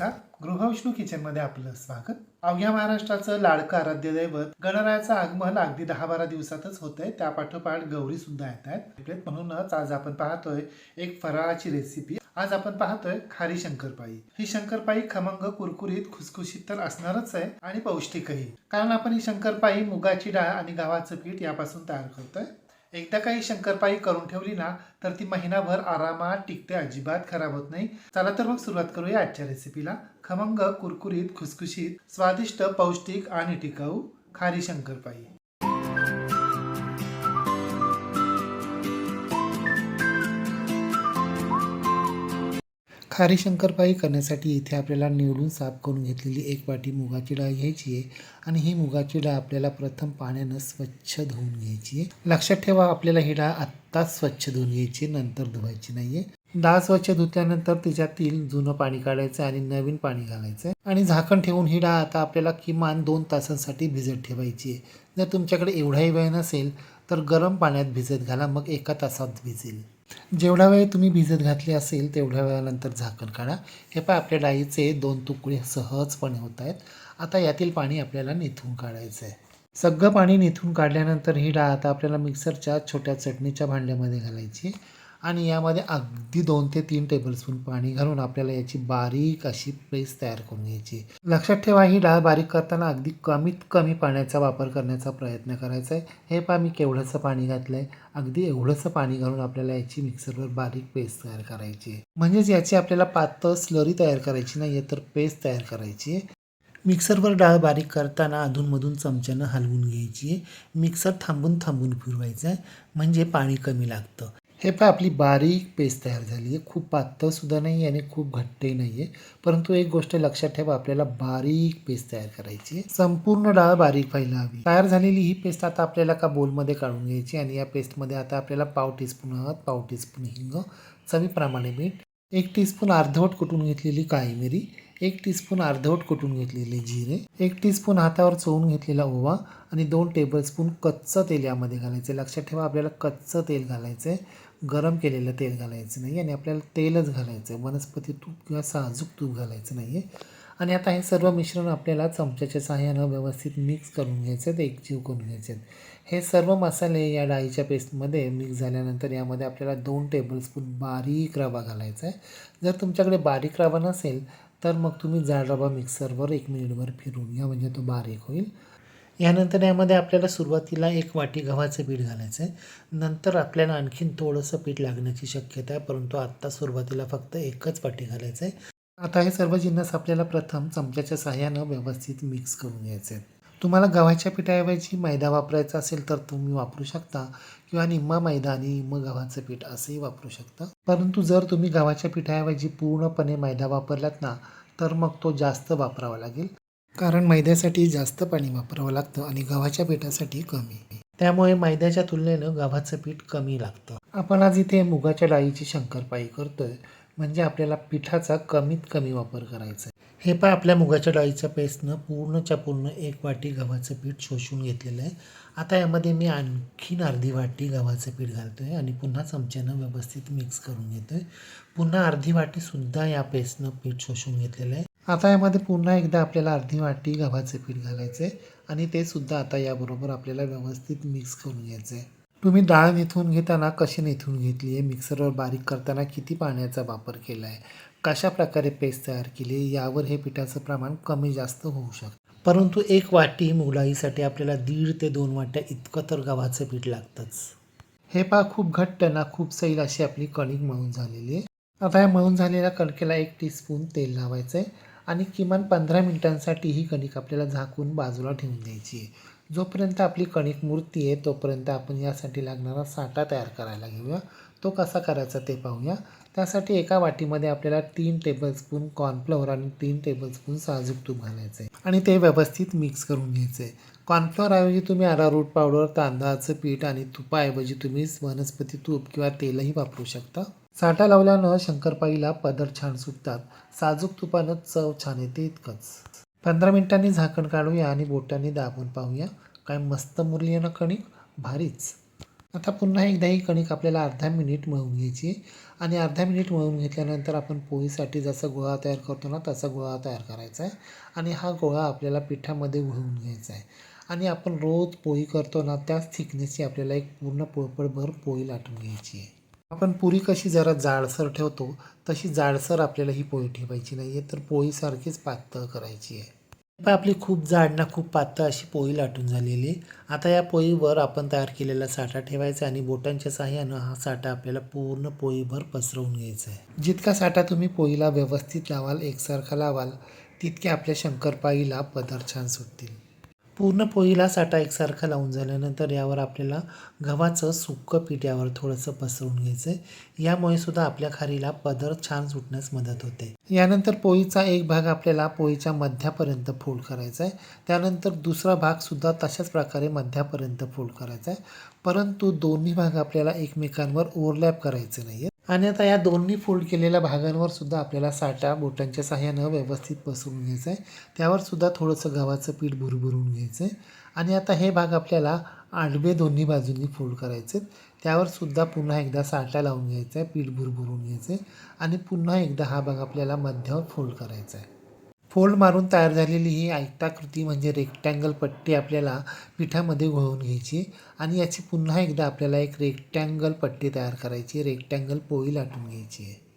नमस्कार. गृहविष्णू किचनमध्ये आपलं स्वागत. अवघ्या महाराष्ट्राचं लाडकं आराध्य दैवत गणरायाचं आगमन अगदी दहा बारा दिवसातच होतंय. त्या पाठोपाठ गौरी सुद्धा येत आहेत. म्हणूनच आज आपण पाहतोय एक फराळाची रेसिपी आज आपण पाहतोय खारी शंकरपाळी. ही शंकरपाळी खमंग कुरकुरीत खुसखुशीत तर असणारच आहे आणि पौष्टिकही. कारण आपण ही शंकरपाळी मुगाची डाळ आणि गव्हाचं पीठ यापासून तयार करतोय. एकदा काही शंकरपाळी करून ठेवली ना तर ती महिनाभर आरामात टिकते अजिबात खराब होत नाही. चला तर मग सुरुवात करूया आजच्या रेसिपीला खमंग कुरकुरीत खुसखुशीत स्वादिष्ट पौष्टिक आणि टिकाऊ खारी शंकरपाळी. खारी शंकरपाळी करण्यासाठी इथे आपल्याला निवडून साफ करून घेतलेली एक वाटी मुगाची डाळ घ्यायची आहे आणि ही मुगाची डाळ आपल्याला प्रथम पाण्यानं स्वच्छ धुवून घ्यायची आहे. लक्षात ठेवा आपल्याला ही डाळ आत्ताच स्वच्छ धुवून घ्यायची नंतर धुवायची नाहीये. डाळ स्वच्छ धुतल्यानंतर तिच्यातील जुनं पाणी काढायचं आणि नवीन पाणी घालायचं आणि झाकण ठेवून ही डाळ आता आपल्याला किमान दोन तासांसाठी भिजत ठेवायची आहे. जर तुमच्याकडे एवढाही वेळ नसेल तर गरम पाण्यात भिजत घाला मग एका तासात भिजेल. जेवढा वेळ तुम्ही भिजत घातली असेल तेवढ्या वेळानंतर झाकण काढा. हे पहा आपल्या डाळीचे दोन तुकडे सहजपणे होत आहेत आता यातील पाणी आपल्याला निथून काढायचं आहे सगळं पाणी निथून काढल्यानंतर ही डाळ आता आपल्याला मिक्सरच्या छोट्या चटणीच्या भांड्यामध्ये घालायची. आणि यामध्ये अगदी दोन ते तीन टेबलस्पून पाणी घालून आपल्याला याची बारीक अशी पेस्ट तयार करून घ्यायची. लक्षात ठेवा ही डाळ बारीक करताना अगदी कमीत कमी पाण्याचा वापर करण्याचा प्रयत्न करायचा आहे. हे पहा मी केवढंसं पाणी घातलं आहे अगदी एवढंसं पाणी घालून आपल्याला याची मिक्सरवर बारीक पेस्ट तयार करायची. आहे म्हणजेच याची आपल्याला पातळ स्लरी तयार करायची नाही आहे तर पेस्ट तयार करायची. आहे मिक्सरवर डाळ बारीक करताना अधूनमधून चमच्यानं हलवून घ्यायची. आहे मिक्सर थांबून थांबून फिरवायचं आहे म्हणजे पाणी कमी लागतं. हे पहा आपली बारीक पेस्ट तयार झाली आहे. खूप पातळसुद्धा नाही आणि खूप घट्टही नाही आहे परंतु एक गोष्ट लक्षात ठेवा आपल्याला बारीक पेस्ट तयार करायची आहे. संपूर्ण डाळ बारीक व्हायला हवी. तयार झालेली ही पेस्ट आता आपल्याला का बोलमध्ये काढून घ्यायची आणि या पेस्टमध्ये आता आपल्याला पाव टीस्पून हळद पाव टीस्पून हिंग चवीप्रमाणे मीठ एक टीस्पून अर्धवट कुटून घेतलेली काळी मिरी एक टीस्पून अर्धवट कुटून घेतलेले जिरे एक टीस्पून हातावर चोळून घेतलेला ओवा आणि दोन टेबलस्पून कच्चं तेल यामध्ये घालायचं. लक्षात ठेवा आपल्याला कच्चं तेल घालायचं आहे गरम केलेलं तेल घालायचं नाही आणि आपल्याला तेलच घालायचं आहे वनस्पती तूप किंवा साजूक तूप घालायचं नाही आहे आणि आता हे सर्व मिश्रण आपल्याला चमच्याच्या सहाय्यानं व्यवस्थित मिक्स करून घ्यायचं आहे एकजीव करून घ्यायचे आहेत हे सर्व मसाले या डाळीच्या पेस्टमध्ये मिक्स झाल्यानंतर यामध्ये आपल्याला दोन टेबलस्पून बारीक रवा घालायचा आहे जर तुमच्याकडे बारीक रवा नसेल तर मग तुम्ही जाड रवा मिक्सरवर एक मिनिटभर फिरून घ्या म्हणजे तो बारीक होईल. यानंतर यामध्ये आपल्याला सुरुवातीला एक वाटी गव्हाचं पीठ घालायचं आहे नंतर आपल्याला आणखीन थोडंसं पीठ लागण्याची शक्यता आहे परंतु आत्ता सुरुवातीला फक्त एकच वाटी घालायचं आहे आता हे सर्व जिन्नस आपल्याला प्रथम चमच्याच्या सहाय्यानं व्यवस्थित मिक्स करून घ्यायचे आहेत तुम्हाला गव्हाच्या पिठाऐवजी मैदा वापरायचा असेल तर तुम्ही वापरू शकता किंवा निम्मा मैदा आणि निम्म गव्हाचं पीठ असंही वापरू शकता. परंतु जर तुम्ही गव्हाच्या पिठाऐवजी पूर्णपणे मैदा वापरलात ना तर मग तो जास्त वापरावा लागेल. कारण मैद्यासाठी जास्त पाणी वापरावं लागतं आणि गव्हाच्या पिठासाठी कमी. त्यामुळे मैद्याच्या तुलनेनं गव्हाचं पीठ कमी लागतं. आपण आज इथे मुगाच्या डाळीची शंकरपाळी करतोय. म्हणजे आपल्याला पिठाचा कमीत कमी वापर करायचा आहे. हे पण आपल्या मुगाच्या डाळीच्या पेस्टनं पूर्णच्या पूर्ण एक वाटी गव्हाचं पीठ शोषून घेतलेलं आहे. आता यामध्ये मी आणखीन अर्धी वाटी गव्हाचं पीठ घालतो आहे आणि पुन्हा चमच्यानं व्यवस्थित मिक्स करून घेतो आहे पुन्हा अर्धी वाटीसुद्धा या पेस्टनं पीठ शोषून घेतलेलं आहे. आता यामध्ये पुन्हा एकदा आपल्याला अर्धी वाटी गव्हाचं पीठ घालायचं आहे आणि ते सुद्धा आता याबरोबर आपल्याला व्यवस्थित मिक्स करून घ्यायचं. आहे तुम्ही डाळ नेथून घेताना कशी नेथून घेतली आहे? मिक्सरवर बारीक करताना किती पाण्याचा वापर केला आहे कशा प्रकारे पेस्ट तयार केली आहे? यावर हे पिठाचं प्रमाण कमी जास्त होऊ शकतं. परंतु एक वाटी मुलाईसाठी आपल्याला दीड ते दोन वाट्या इतकं तर गव्हाचं पीठ लागतंच. हे पहा खूप घट्ट ना खूप सैल अशी आपली कणिक मळून झालेली आहे. आता या मळून झालेल्या कणकेला एक टीस्पून तेल लावायचं आहे आणि किमान पंधरा मिनिटांसाठी ही कणिक आपल्याला झाकून बाजूला ठेवून द्यायची आहे. जोपर्यंत आपली कणिक मूर्ती आहे तोपर्यंत आपण यासाठी लागणारा साठा तयार करायला घेऊया. तो कसा करायचा ते पाहूया. त्यासाठी एका वाटीमध्ये आपल्याला तीन टेबलस्पून कॉर्नफ्लॉवर आणि तीन टेबलस्पून साजूक तूप घालायचं आहे आणि ते व्यवस्थित मिक्स करून घ्यायचं आहे कॉर्नफ्लॉवरऐवजी तुम्ही अरारूट पावडर तांदळाचं पीठ आणि तुपाऐवजी तुम्ही वनस्पती तूप किंवा तेलही वापरू शकता. साठा लावल्यानं शंकरपाळीला पदर छान सुटतात. साजूक तुपानं चव छान येते इतकंच. पंधरा मिनिटांनी झाकण काढूया आणि बोटांनी दाबून पाहूया. काय मस्त मुरली आहे ना कणिक? भारीच. आता पुन्हा एकदा ही कणिक आपल्याला अर्धा मिनिट मळून घ्यायची आणि अर्धा मिनिट मळून घेतल्यानंतर आपण पोळीसाठी जसा गोळा तयार करतो ना तसा गोळा तयार करायचा आहे. आणि हा गोळा आपल्याला पिठामध्ये घोळून घ्यायचा आहे. आणि आपण रोज पोळी करतो ना त्याच थिकनेसची आपल्याला एक पूर्ण पोळपळभर पोळी लाटून घ्यायची आहे. आपण पुरी कशी जरा जाडसर ठेवतो तशी जाडसर आपल्याला ही पोळी ठेवायची नाही आहे तर पोळीसारखीच पातळ करायची आहे. पण आपली खूप जाड ना खूप पातळ अशी पोळी लाटून झालेली आहे. आता या पोळीवर आपण तयार केलेला साठा ठेवायचा आणि बोटांच्या साह्यानं हा साठा आपल्याला पूर्ण पोळीभर पसरवून घ्यायचा आहे. जितका साठा तुम्ही पोळीला व्यवस्थित लावाल एकसारखा लावाल तितके आपल्या शंकरपाळीला पदार्थ छान सुटतील. पूर्ण पोळीला साठा एकसारखा लावून झाल्यानंतर यावर आपल्याला गव्हाचं सुक्कं पीठ यावर थोडंसं पसरवून घ्यायचं आहे यामुळे सुद्धा आपल्या खारीला पदर छान सुटण्यास मदत होते. यानंतर पोळीचा एक भाग आपल्याला पोळीच्या मध्यापर्यंत फोल्ड करायचा आहे त्यानंतर दुसरा भागसुद्धा तशाच प्रकारे मध्यापर्यंत फोल्ड करायचा आहे परंतु दोन्ही भाग आपल्याला एकमेकांवर ओव्हरलॅप करायचे नाही आणि आता या दोन्ही फोल्ड केलेल्या भागांवर सुद्धा आपल्याला साठा बोटांच्या सहाय्यानं व्यवस्थित पसरून घ्यायचं आहे त्यावर सुद्धा थोडंसं गव्हाचं पीठ भुरभुरून घ्यायचं आहे आणि आता हे भाग आपल्याला आडवे दोन्ही बाजूंनी फोल्ड करायचे आहेत त्यावर सुद्धा पुन्हा एकदा साठा लावून घ्यायचा आहे पीठ भुरभुरून घ्यायचं आहे आणि पुन्हा एकदा हा भाग आपल्याला मध्यावर फोल्ड करायचा आहे फोल्ड मारून तयार झालेली ही आयताकृती म्हणजे रेक्टँगल पट्टी आपल्याला पिठामध्ये घोळून घ्यायची आणि याची पुन्हा एकदा आपल्याला एक रेक्टँगल पट्टी तयार करायची रेक्टँगल पोळी लाटून घ्यायची आहे.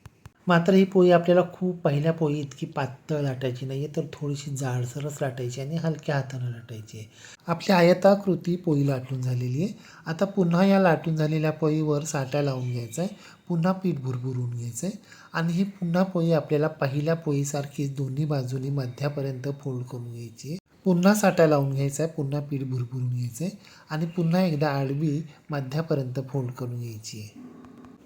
मात्र ही पोळी आपल्याला खूप पहिल्या पोळी इतकी पातळ लाटायची नाही आहे तर थोडीशी जाडसरच लाटायची आणि हलक्या हातानं लाटायची आहे. आपली आयताकृती पोळी लाटून झालेली आहे. आता पुन्हा या लाटून झालेल्या पोळीवर साठा लावून घ्यायचा आहे. पुन्हा पीठ भुरभुरून घ्यायचं आहे. आणि ही पुन्हा पोळी आपल्याला पहिल्या पोळीसारखीच दोन्ही बाजूनी मध्यापर्यंत फोल्ड करून घ्यायची. आहे पुन्हा साठा लावून घ्यायचा आहे पुन्हा पीठ भुरभुरून घ्यायचं आहे आणि पुन्हा एकदा आडवी मध्यापर्यंत फोल्ड करून घ्यायची. आहे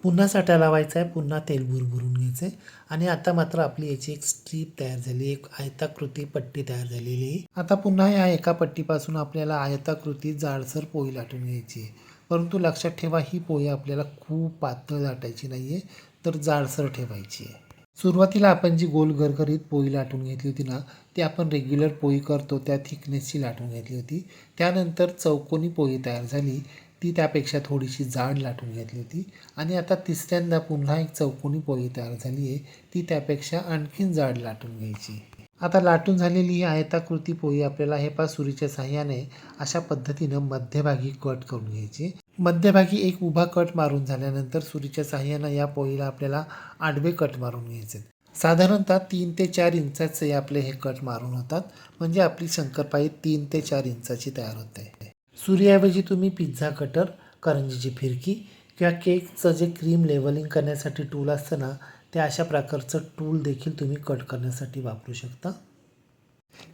पुन्हा साठा लावायचा आहे पुन्हा तेल भुरभुरून घ्यायचं आहे आणि आता मात्र आपली याची एक स्ट्रीप तयार झाली एक आयताकृती पट्टी तयार झालेली. आहे आता पुन्हा या एका पट्टीपासून आपल्याला आयताकृती जाडसर पोळी लाटून घ्यायची. आहे परंतु लक्षात ठेवा ही पोळी आपल्याला खूप पातळ लाटायची नाही आहे तर जाडसर ठेवायची आहे. सुरुवातीला आपण जी गोल गरगरीत पोळी लाटून घेतली होती ना ती आपण रेग्युलर पोळी करतो त्या थिकनेसची लाटून घेतली होती. त्यानंतर चौकोनी पोळी तयार झाली ती त्यापेक्षा थोडीशी जाड लाटून घेतली होती. आणि आता तिसऱ्यांदा पुन्हा एक चौकोनी पोळी तयार झाली आहे ती त्यापेक्षा आणखीन जाड लाटून घ्यायची. आता लाटून झालेली ही आयताकृती पोळी आपल्याला हे पासुरीच्या साह्याने अशा पद्धतीनं मध्यभागी कट करून घ्यायची. मध्यभागी एक उभा कट मारून झाल्यानंतर सुरीच्या साह्यानं या पोळीला आपल्याला आडवे कट मारून घ्यायचे. साधारणतः तीन ते चार इंचाचे आपले हे कट मारून होतात. म्हणजे आपली शंकरपाळी तीन ते चार इंचाची तयार होते. सूर्याऐवजी तुम्ही पिझ्झा कटर करंजीची फिरकी किंवा केकचं जे क्रीम लेवलिंग करण्यासाठी टूल असतं ना ते अशा प्रकारचं टूल देखील तुम्ही कट करण्यासाठी वापरू शकता.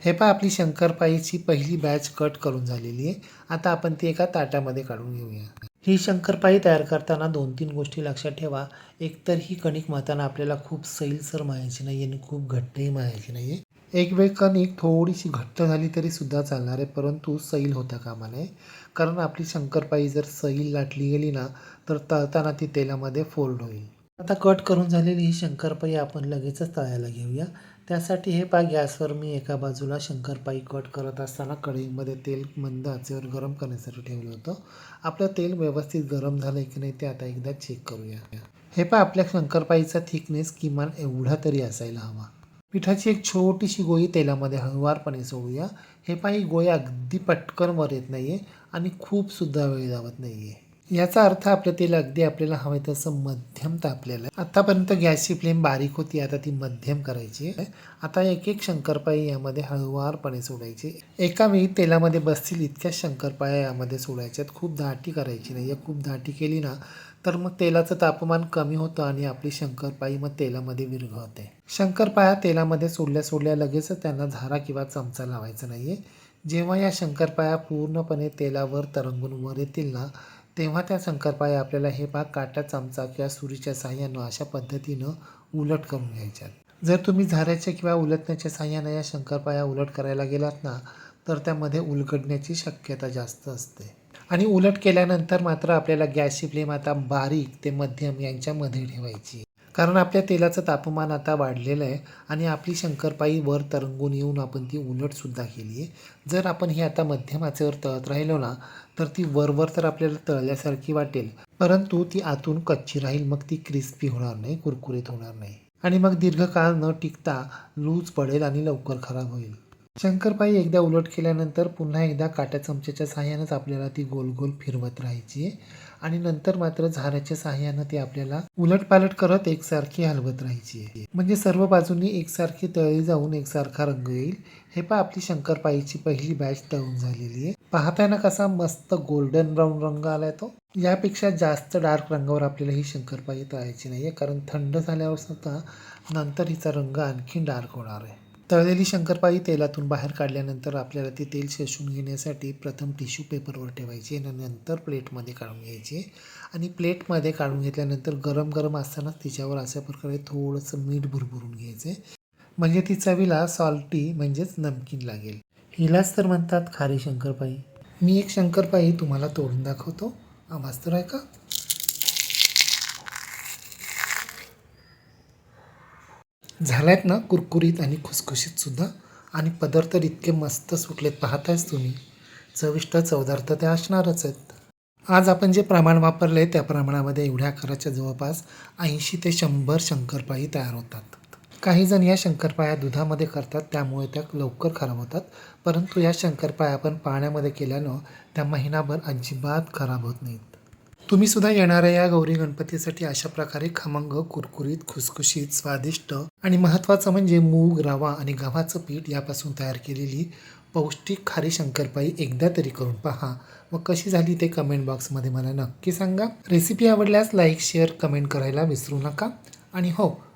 हे पहा आपली शंकरपाळीची पहिली बॅच कट करून झालेली आहे. आता आपण ती एका ताटामध्ये काढून घेऊया. ही शंकरपाळी तयार करताना दोन तीन गोष्टी लक्षात ठेवा. एकतर ही कणिक मळताना आपल्याला खूप सैलसर मायाची नाही आणि खूप घट्टही मायाची नाही आहे एक वेळ कणिक थोडीशी घट्ट झाली तरी सुद्धा चालणार आहे परंतु सैल होता कामा नये कारण आपली शंकरपाळी जर सैल लाटली गेली ना तर तळताना ती तेलामध्ये फोल्ड होईल. आता कट करून झालेली ही शंकरपाई आपण लगेचच तळायला घेऊया. त्यासाठी हे पाय गॅसवर मी एका बाजूला शंकरपाई कट करत असताना कढईमध्ये तेल मंद आचेवर गरम करण्यासाठी ठेवलं होतं. आपलं तेल व्यवस्थित गरम झालं की नाही ते आता एकदा चेक करूया. हे पाय आपल्या शंकरपाईचा थिकनेस किमान एवढा तरी असायला हवा. पिठाची एक छोटीशी गोळी तेलामध्ये हळुवारपणे सोडूया. हे पहा ही गोळी अगदी पटकन वर येत नाही आहे आणि खूपसुद्धा वेळ लावत नाही आहे याचा अर्थ आपलं तेल अगदी आपल्याला हवं तसं मध्यम तापलेलं. आहे आत्तापर्यंत गॅसची फ्लेम बारीक होती आता ती मध्यम करायची आहे. आता एक एक शंकरपाळी यामध्ये हळुवारपणे सोडायची. एका वेळी तेलामध्ये बसतील इतक्या शंकरपाळ्या यामध्ये सोडायच्यात खूप दाटी करायची नाही. खूप दाटी केली ना तर मग तेलाचं तापमान कमी होतं आणि आपली शंकरपाळी मग तेलामध्ये विरघळते. शंकरपाळ्या तेलामध्ये सोडल्या सोडल्या लगेचच त्यांना झारा किंवा चमचा लावायचा नाही आहे जेव्हा या शंकरपाळ्या पूर्णपणे तेलावर तरंगून वर येतील ना तेव्हा त्या शंकरपाळ्या आपल्याला हे भाग काटा चमचा किंवा सुरीच्या साह्यानं अशा पद्धतीनं उलट करून घ्यायच्यात. जर तुम्ही झाऱ्याच्या किंवा उलटण्याच्या साह्यानं या शंकरपाया उलट करायला गेलात ना तर त्यामध्ये उलगडण्याची शक्यता जास्त असते. आणि उलट केल्यानंतर मात्र आपल्याला गॅसची फ्लेम आता बारीक ते मध्यम यांच्यामध्ये ठेवायची. कारण आपल्या तेलाचं तापमान आता वाढलेलं आहे आणि आपली शंकरपाई वर तरंगून येऊन आपण ती उलटसुद्धा केली आहे. जर आपण ही आता मध्यम आचेवर तळत राहिलो ना तर ती वरवर तर आपल्याला तळल्यासारखी वाटेल. परंतु ती आतून कच्ची राहील मग ती क्रिस्पी होणार नाही कुरकुरीत होणार नाही. आणि मग दीर्घकाळ न टिकता लूज पडेल आणि लवकर खराब होईल. शंकरपाई एकदा उलट केल्यानंतर पुन्हा एकदा काट्या चमच्याच्या साह्यानंच आपल्याला ती गोल गोल फिरवत राहायची आहे. आणि नंतर मात्र झाऱ्याच्या सहाय्यानं ती आपल्याला उलटपालट करत एकसारखी हलवत राहायची आहे. म्हणजे सर्व बाजूंनी एकसारखी तळी जाऊन एकसारखा रंग येईल. हे पहा आपली शंकरपाईची पहिली बॅच तळून झालेली आहे. पाहताना कसा मस्त गोल्डन ब्राऊन रंग आलाय तो. यापेक्षा जास्त डार्क रंगावर आपल्याला ही शंकरपाई तळायची नाही आहे कारण थंड झाल्यावर सुद्धा नंतर हिचा रंग आणखी डार्क होणार आहे. तळलेली शंकरपाळी तेलातून बाहेर काढल्यानंतर आपल्याला ती तेल शोषून घेण्यासाठी प्रथम टिश्यू पेपरवर ठेवायचे आणि नंतर प्लेटमध्ये काढून घ्यायचे. आणि प्लेटमध्ये काढून घेतल्यानंतर गरम गरम असतानाच तिच्यावर अशा प्रकारे थोडंसं मीठ भुरभुरून घ्यायचं. म्हणजे ती चवीला सॉल्टी म्हणजेच नमकीन लागेल. हिलाच तर म्हणतात खारी शंकरपाई मी एक शंकरपाई तुम्हाला तोडून दाखवतो. आवाज तर आहे का झाल्यात ना कुरकुरीत आणि खुसखुशीतसुद्धा आणि पदार्थ इतके मस्त सुटलेत पाहतायच तुम्ही. चविष्ट चवदार तर ते असणारच आहेत. आज आपण जे प्रमाण वापरले आहे त्या प्रमाणामध्ये एवढ्या आकाराच्या जवळपास ऐंशी ते शंभर शंकरपाळी तयार होतात. काही जण या शंकरपाळ्या दुधामध्ये करतात त्यामुळे त्या लवकर खराब होतात. परंतु या शंकरपाया आपण पाण्यामध्ये केल्यानं त्या महिनाभर अजिबात खराब होत नाहीत. तुम्ही सुद्धा येणाऱ्या या गौरी गणपतीसाठी अशा प्रकारे खमंग कुरकुरीत खुसखुशीत स्वादिष्ट आणि महत्त्वाचं म्हणजे मूग रवा आणि गव्हाचं पीठ यापासून तयार केलेली पौष्टिक खारी शंकरपाई एकदा तरी करून पहा. व कशी झाली ते कमेंट बॉक्समध्ये मला नक्की सांगा. रेसिपी आवडल्यास लाईक शेअर कमेंट करायला विसरू नका. आणि हो